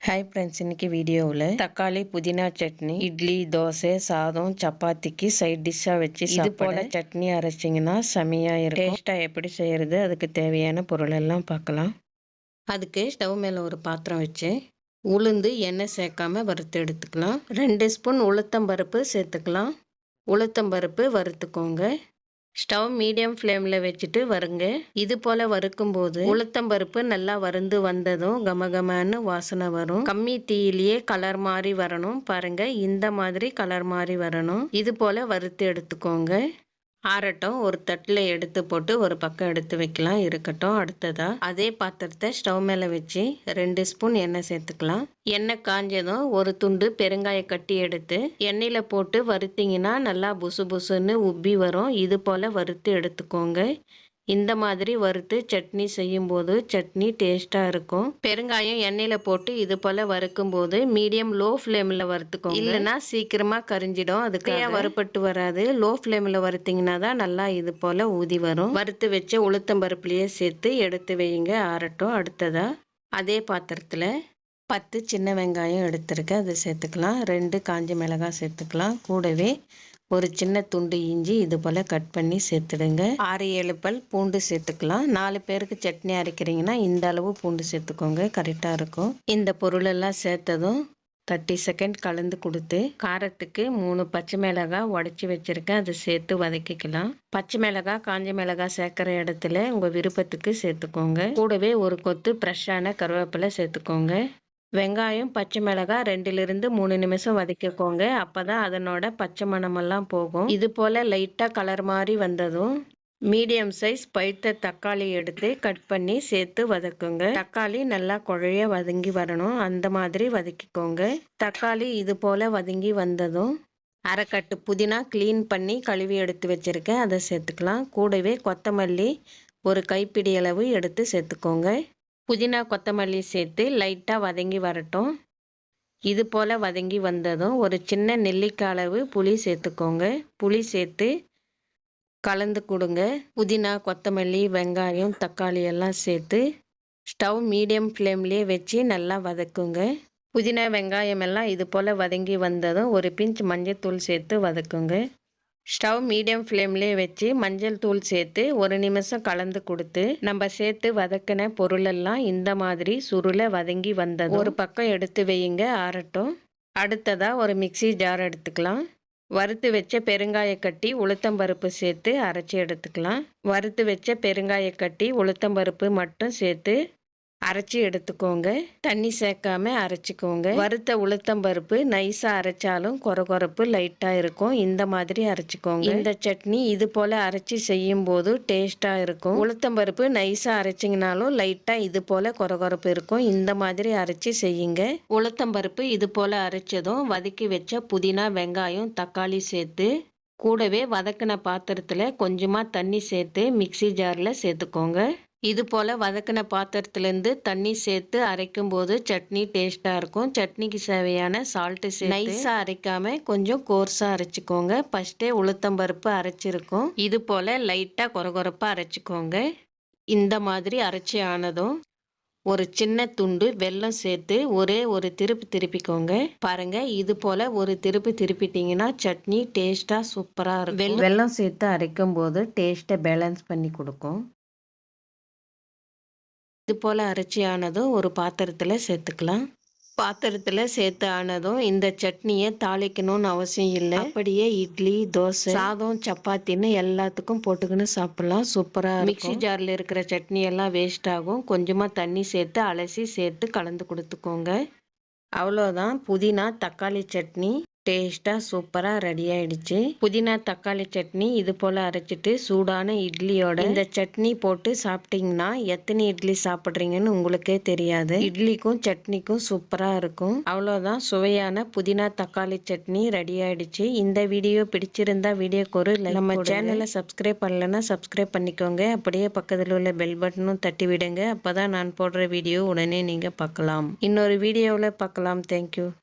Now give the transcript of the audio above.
Hi friends இன்னைக்கு வீடியோவில் தக்காளி புதினா சட்னி இட்லி தோசை சாதம் சப்பாத்திக்கு சைட் டிஷ்ஷாக வச்சு இது போல் சட்னி அரைச்சிங்கன்னா செமையாக இருக்கும். டேஸ்ட்டாக எப்படி செய்கிறது அதுக்கு தேவையான பொருள் எல்லாம் பார்க்கலாம். அதுக்கு ஸ்டவ் மேலே ஒரு பாத்திரம் வச்சு உளுந்து எண்ணெய் சேர்க்காம வறுத்து எடுத்துக்கலாம். ரெண்டு ஸ்பூன் உளுத்தம்பருப்பு சேர்த்துக்கலாம். உளுத்தம்பருப்பு வறுத்துக்கோங்க. ஸ்டவ் மீடியம் ஃப்ளேமில் வச்சுட்டு வருங்க. இது போல் வறுக்கும்போது உளுத்தம்பருப்பு நல்லா வறுந்து வந்ததும் கமகமன்னு வாசனை வரும். கம்மி தீயிலேயே கலர் மாதிரி வரணும். பாருங்க இந்த மாதிரி கலர் மாதிரி வரணும். இது போல் வறுத்து எடுத்துக்கோங்க. ஆறட்டும் ஒரு தட்டில் எடுத்து போட்டு ஒரு பக்கம் எடுத்து வைக்கலாம். இருக்கட்டும் அடுத்ததாக அதே பாத்திரத்தை ஸ்டவ் மேலே வச்சு ரெண்டு ஸ்பூன் எண்ணெய் சேர்த்துக்கலாம். எண்ணெய் காஞ்சதும் ஒரு துண்டு பெருங்காய கட்டி எடுத்து எண்ணெயில் போட்டு வறுத்தீங்கன்னா நல்லா புசு புசுன்னு உப்பி வரும். இது போல் வறுத்து எடுத்துக்கோங்க. இந்த மாதிரி வறுத்து சட்னி செய்யும்போது சட்னி டேஸ்ட்டாக இருக்கும். பெருங்காயம் எண்ணெயில் போட்டு இது போல் வறுக்கும் போது மீடியம் லோ ஃப்ளேமில் வறுத்துக்கோங்க. இல்லைன்னா சீக்கிரமாக கரிஞ்சிடும். அதுக்கு வறுப்பட்டு வராது. லோ ஃப்ளேமில் வறுத்தீங்கன்னா தான் நல்லா இது போல் ஊதி வரும். வறுத்து வச்ச உளுத்தம்பருப்புலேயே சேர்த்து எடுத்து வையுங்க. ஆறட்டும். அடுத்ததாக அதே பாத்திரத்தில் பத்து சின்ன வெங்காயம் எடுத்துருக்கேன். அதை சேர்த்துக்கலாம். ரெண்டு காஞ்ச மிளகாய் சேர்த்துக்கலாம். கூடவே ஒரு சின்ன துண்டு இஞ்சி இது போல் கட் பண்ணி சேர்த்துடுங்க. ஆறு ஏழு பல் பூண்டு சேர்த்துக்கலாம். நாலு பேருக்கு சட்னி அரைக்கிறீங்கன்னா இந்த அளவு பூண்டு சேர்த்துக்கோங்க. கரெக்டாக இருக்கும். இந்த பொருளெல்லாம் சேர்த்ததும் தேர்ட்டி செகண்ட் கலந்து கொடுத்து காரத்துக்கு மூணு பச்சை மிளகாய் உடச்சி வச்சுருக்கேன். அதை சேர்த்து வதக்கிக்கலாம். பச்சை மிளகாய் காஞ்ச மிளகாய் சேர்க்குற இடத்துல உங்கள் விருப்பத்துக்கு சேர்த்துக்கோங்க. கூடவே ஒரு கொத்து ஃப்ரெஷ்ஷான கருவேப்பிலை சேர்த்துக்கோங்க. வெங்காயம் பச்சை மிளகாய் ரெண்டுலேருந்து மூணு நிமிஷம் வதக்கிக்கோங்க. அப்போ தான் அதனோட பச்சை மணமெல்லாம் போகும். இது போல் லைட்டாக கலர் மாதிரி வந்ததும் மீடியம் சைஸ் பழுத்த தக்காளி எடுத்து கட் பண்ணி சேர்த்து வதக்குங்க. தக்காளி நல்லா குழைய வதங்கி வரணும். அந்த மாதிரி வதக்கிக்கோங்க. தக்காளி இது போல் வதங்கி வந்ததும் அரைக்கட்டு புதினா க்ளீன் பண்ணி கழுவி எடுத்து வச்சுருக்கேன். அதை சேர்த்துக்கலாம். கூடவே கொத்தமல்லி ஒரு கைப்பிடி அளவு எடுத்து சேர்த்துக்கோங்க. புதினா கொத்தமல்லி சேர்த்து லைட்டாக வதங்கி வரட்டும். இது போல் வதங்கி வந்ததும் ஒரு சின்ன நெல்லிக்காய் அளவு புளி சேர்த்துக்கோங்க. புளி சேர்த்து கலந்து கொடுங்க. புதினா கொத்தமல்லி வெங்காயம் தக்காளி எல்லாம் சேர்த்து ஸ்டவ் மீடியம் ஃப்ளேம்லேயே வச்சு நல்லா வதக்குங்க. புதினா வெங்காயம் எல்லாம் இது போல் வதங்கி வந்ததும் ஒரு பிஞ்ச் மஞ்சள் தூள் சேர்த்து வதக்குங்க. ஸ்டவ் மீடியம் ஃப்ளேம்லேயே வச்சு மஞ்சள் தூள் சேர்த்து ஒரு நிமிஷம் கலந்து கொடுத்து நம்ம சேர்த்து வதக்கின பொருளெல்லாம் இந்த மாதிரி சுருளை வதங்கி வந்தது ஒரு பக்கம் எடுத்து வையுங்க ஆறட்டும். அடுத்ததாக ஒரு மிக்சி ஜார் எடுத்துக்கலாம். வறுத்து வச்ச பெருங்காய கட்டி உளுத்தம்பருப்பு சேர்த்து அரைச்சி எடுத்துக்கலாம். வறுத்து வச்ச பெருங்காய கட்டி உளுத்தம்பருப்பு மட்டும் சேர்த்து அரைச்சி எடுத்துக்கோங்க. தண்ணி சேர்க்காம அரைச்சிக்கோங்க. வறுத்த உளுத்தம்பருப்பு நைஸாக அரைச்சாலும் கொரகொரப்பு லைட்டாக இருக்கும். இந்த மாதிரி அரைச்சிக்கோங்க. இந்த சட்னி இது போல் அரைச்சி செய்யும் போது டேஸ்ட்டாக இருக்கும் உளுத்தம்பருப்பு நைஸாக அரைச்சிங்கனாலும் லைட்டாக இது போல் கொரகொரப்பு இருக்கும். இந்த மாதிரி அரைச்சி செய்யுங்க. உளுத்தம்பருப்பு இது போல் அரைச்சதும் வதக்கி வச்ச புதினா வெங்காயம் தக்காளி சேர்த்து கூடவே வதக்கின பாத்திரத்தில் கொஞ்சமாக தண்ணி சேர்த்து மிக்சி ஜாரில் சேர்த்துக்கோங்க. இது போல் வதக்கின பாத்திரத்துலேருந்து தண்ணி சேர்த்து அரைக்கும் போது சட்னி டேஸ்ட்டாக இருக்கும். சட்னிக்கு தேவையான சால்ட்டு சேர்த்து நைஸாக அரைக்காமல் கொஞ்சம் கோர்ஸாக அரைச்சிக்கோங்க. ஃபஸ்ட்டே உளுத்தம்பருப்பு அரைச்சிருக்கும். இது போல் லைட்டாக குறகுறப்பாக அரைச்சிக்கோங்க. இந்த மாதிரி அரைச்சி ஆனதும் ஒரு சின்ன துண்டு வெல்லம் சேர்த்து ஒரே ஒரு திருப்பி திருப்பிக்கோங்க. பாருங்க இது போல ஒரு திருப்பி திருப்பிட்டீங்கன்னா சட்னி டேஸ்டா சூப்பரா இருக்கும். வெல்லம் சேர்த்து அரைக்கும் போது டேஸ்ட்டை பேலன்ஸ் பண்ணி கொடுக்கும். இது போல் அரைச்சி ஆனதும் ஒரு பாத்திரத்தில் சேர்த்துக்கலாம். பாத்திரத்தில் சேர்த்து ஆனதும் இந்த சட்னியை தாளிக்கணும்னு அவசியம் இல்லை. அப்படியே இட்லி தோசை சாதம் சப்பாத்தின்னு எல்லாத்துக்கும் போட்டுக்கின்னு சாப்பிடலாம். சூப்பராக மிக்சி ஜாரில் இருக்கிற சட்னி எல்லாம் வேஸ்ட் ஆகும். கொஞ்சமாக தண்ணி சேர்த்து அலசி சேர்த்து கலந்து கொடுத்துக்கோங்க. அவ்வளோதான் புதினா தக்காளி சட்னி. டேஸ்ட்டாக சூப்பராக ரெடி ஆயிடுச்சு. புதினா தக்காளி சட்னி இது போல் அரைச்சிட்டு சூடான இட்லியோட இந்த சட்னி போட்டு சாப்பிட்டீங்கன்னா எத்தனை இட்லி சாப்பிட்றீங்கன்னு உங்களுக்கே தெரியாது. இட்லிக்கும் சட்னிக்கும் சூப்பராக இருக்கும். அவ்வளோதான் சுவையான புதினா தக்காளி சட்னி ரெடி ஆயிடுச்சு. இந்த வீடியோ பிடிச்சிருந்தா வீடியோ ஒரு நம்ம சேனலை சப்ஸ்கிரைப் பண்ணலன்னா சப்ஸ்கிரைப் பண்ணிக்கோங்க. அப்படியே பக்கத்தில் உள்ள பெல் பட்டனும் தட்டி விடுங்க. அப்போ நான் போடுற வீடியோ உடனே நீங்கள் பார்க்கலாம். இன்னொரு வீடியோவில் பார்க்கலாம். தேங்க்யூ